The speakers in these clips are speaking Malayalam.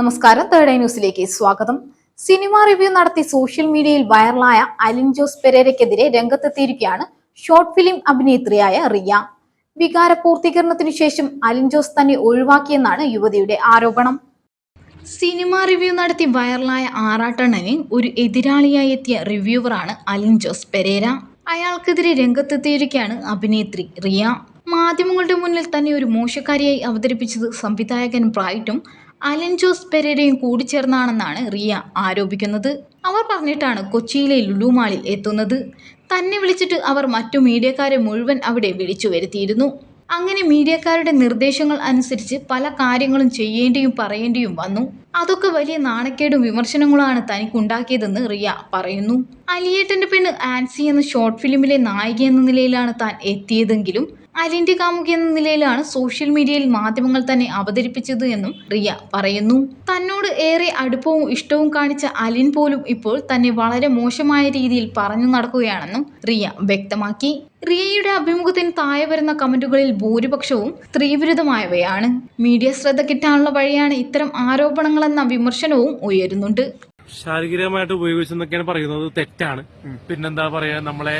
നമസ്കാരം. തേർഡ് ഐ ന്യൂസിലേക്ക് സ്വാഗതം. സിനിമ റിവ്യൂ നടത്തി സോഷ്യൽ മീഡിയയിൽ വൈറലായ അലിൻ ജോസ് പെരേരയ്ക്കെതിരെ രംഗത്തെത്തിയിരിക്കുകയാണ് ഷോർട്ട് ഫിലിം അഭിനേത്രിയായ റിയ. വികാര പൂർത്തീകരണത്തിനു ശേഷം അലിൻ ജോസ് തന്നെ ഒഴിവാക്കിയെന്നാണ് യുവതിയുടെ ആരോപണം. സിനിമ റിവ്യൂ നടത്തി വൈറലായ ആറാട്ടണ്ണന് ഒരു എതിരാളിയായി എത്തിയ റിവ്യൂവറാണ് അലിൻ ജോസ് പെരേര. അയാൾക്കെതിരെ രംഗത്തെത്തിയിരിക്കുകയാണ് അഭിനേത്രി റിയ. മാധ്യമങ്ങളുടെ മുന്നിൽ തന്നെ ഒരു മോശക്കാരിയായി അവതരിപ്പിച്ചത് സംവിധായകൻ ബ്രൈറ്റും അലൻ ജോസ് പെരേരയും കൂടിച്ചേർന്നാണെന്നാണ് റിയ ആരോപിക്കുന്നത്. അവർ പറഞ്ഞിട്ടാണ് കൊച്ചിയിലെ ലുലുമാളിൽ എത്തുന്നത്. തന്നെ വിളിച്ചിട്ട് അവർ മറ്റു മീഡിയക്കാരെ മുഴുവൻ അവിടെ വിളിച്ചു വരുത്തിയിരുന്നു. അങ്ങനെ മീഡിയക്കാരുടെ നിർദ്ദേശങ്ങൾ അനുസരിച്ച് പല കാര്യങ്ങളും ചെയ്യേണ്ടിയും പറയേണ്ടിയും വന്നു. അതൊക്കെ വലിയ നാണക്കേടും വിമർശനങ്ങളാണ് തനിക്കുണ്ടാക്കിയതെന്ന് റിയ പറയുന്നു. അലിയേട്ടന്റെ പെണ്ണ് ആൻസി എന്ന ഷോർട്ട് ഫിലിമിലെ നായിക എന്ന നിലയിലാണ് താൻ എത്തിയതെങ്കിലും അലിന്റെ കാമുകി എന്ന നിലയിലാണ് സോഷ്യൽ മീഡിയയിൽ മാധ്യമങ്ങൾ തന്നെ അവതരിപ്പിച്ചത് എന്നും റിയ പറയുന്നു. തന്നോട് ഏറെ അടുപ്പവും ഇഷ്ടവും കാണിച്ച അലിൻ പോലും ഇപ്പോൾ തന്നെ വളരെ മോശമായ രീതിയിൽ പറഞ്ഞു നടക്കുകയാണെന്നും റിയ വ്യക്തമാക്കി. റിയയുടെ അഭിമുഖത്തിന് താഴെ വരുന്ന കമന്റുകളിൽ ഭൂരിപക്ഷവും സ്ത്രീവിരുദ്ധമായവയാണ്. മീഡിയ ശ്രദ്ധ കിട്ടാനുള്ള വഴിയാണ് ഇത്തരം ആരോപണങ്ങളെന്ന വിമർശനവും ഉയരുന്നുണ്ട്. ശാരീരികമായിട്ട് ഉപയോഗിച്ചെന്നൊക്കെയാണ് പറയുന്നത്. തെറ്റാണ്. പിന്നെന്താ പറയാ നമ്മളെ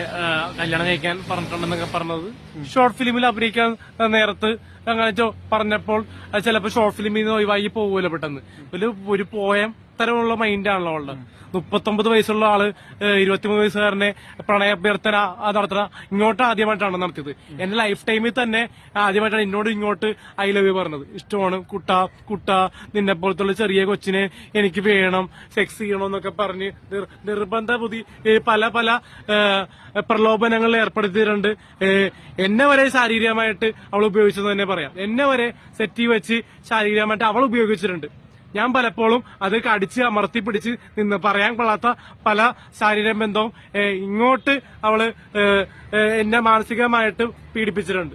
കല്യാണം കഴിക്കാൻ പറഞ്ഞിട്ടുണ്ടെന്നൊക്കെ പറഞ്ഞത്. ഷോർട്ട് ഫിലിമിൽ അഭിനയിക്കാൻ നേരത്ത് അങ്ങനെ പറഞ്ഞപ്പോൾ ചിലപ്പോൾ ഷോർട്ട് ഫിലിമിൽ നിന്ന് ഒഴിവായി പോകുമല്ലോ പെട്ടെന്ന്. ഒരു ഒരു പോയം തരമുള്ള മൈൻഡാണല്ലോ ഉള്ളത് മുപ്പത്തൊമ്പത് വയസ്സുള്ള ആൾ ഇരുപത്തിമൂന്ന് വയസ്സുകാരനെ പ്രണയാഭ്യർത്ഥന നടത്തണ ഇങ്ങോട്ട് ആദ്യമായിട്ടാണ് നടത്തിയത്. എന്റെ ലൈഫ് ടൈമിൽ തന്നെ ആദ്യമായിട്ടാണ് എന്നോട് ഇങ്ങോട്ട് ഐ ലവ് യു പറഞ്ഞത്. ഇഷ്ടമാണ്. കുട്ട കുട്ട നിന്നെ പോലത്തുള്ള ചെറിയ കൊച്ചിനെ എനിക്ക് വേണം സെക്സ് ചെയ്യണം എന്നൊക്കെ പറഞ്ഞ് നിർ- നിർബന്ധ ബുദ്ധി പല പല പ്രലോഭനങ്ങൾ ഏർപ്പെടുത്തിയിട്ടുണ്ട്. എന്നെ വരെ ശാരീരികമായിട്ട് അവൾ ഉപയോഗിച്ചെന്ന് തന്നെ പറയാം. എന്നെ വരെ സെറ്റി വെച്ച് ശാരീരികമായിട്ട് അവൾ ഉപയോഗിച്ചിട്ടുണ്ട്. ഞാൻ പലപ്പോഴും അത് കടിച്ച് അമർത്തി പിടിച്ച് നിന്ന് പറയാൻ കൊള്ളാത്ത പല ശാരീരിക ബന്ധവും ഇങ്ങോട്ട് അവൾ എന്നെ മാനസികമായിട്ട് പീഡിപ്പിച്ചിട്ടുണ്ട്.